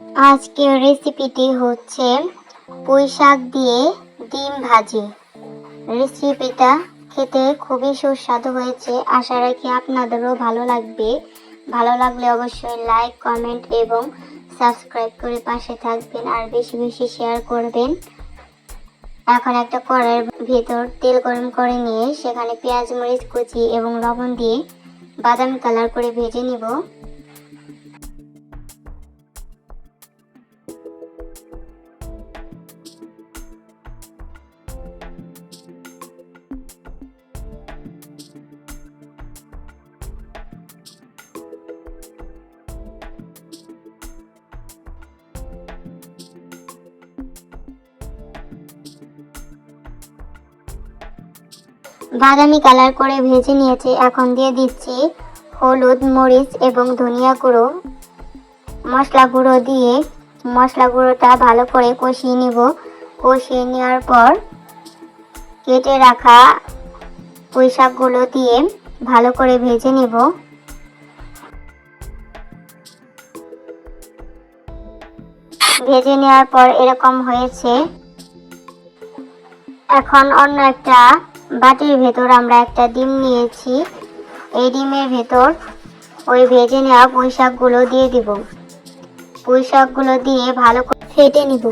আজকের রেসিপিটি হচ্ছে পুঁই শাক দিয়ে ডিম ভাজি। রেসিপিটা খেতে খুবই সুস্বাদু হয়েছে। আশা রাখি আপনাদেরও ভালো লাগবে। ভালো লাগলে অবশ্যই লাইক কমেন্ট এবং সাবস্ক্রাইব করে পাশে থাকবেন আর বেশি বেশি শেয়ার করবেন। এখন একটা কড়াইয়ের ভেতর তেল গরম করে নিয়ে সেখানে পেঁয়াজ, মরিচ কুচি এবং লবণ দিয়ে বাদামি কালার করে ভেজে নিব। বাদামি কালার করে ভেজে নিয়েছি। এখন দিয়ে দিচ্ছি হলুদ, মরিচ এবং ধনিয়া গুঁড়ো। মশলা গুঁড়ো দিয়ে মশলা গুঁড়োটা ভালো করে কষিয়ে নিব। কষিয়ে নেওয়ার পর কেটে রাখা পুঁই শাকগুলো দিয়ে ভালো করে ভেজে নিব। ভেজে নেওয়ার পর এরকম হয়েছে। এখন অন্য একটা বাটির ভেতর আমরা একটা ডিম নিয়েছি। এই ডিমের ভেতর ওই ভেজে নেওয়া পুঁই শাকগুলো দিয়ে দিব। পুঁই শাকগুলো দিয়ে ভালো করে ফেটে নিব।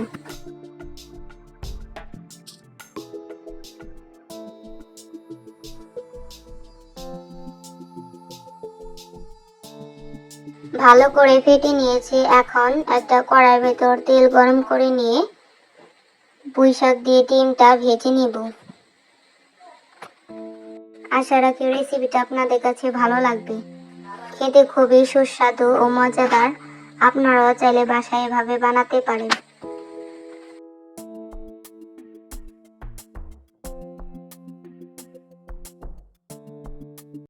ভালো করে ফেটে নিয়েছি। এখন একটা কড়াইয়ের ভেতর তেল গরম করে নিয়ে পুঁই শাক দিয়ে ডিমটা ভেজে নিব। আশা রাখি রেসিপিটা আপনাদের কাছে ভালো লাগবে। খেতে খুবই সুস্বাদু ও মজাদার। আপনারাও চাইলে বাসায় এভাবে বানাতে পারেন।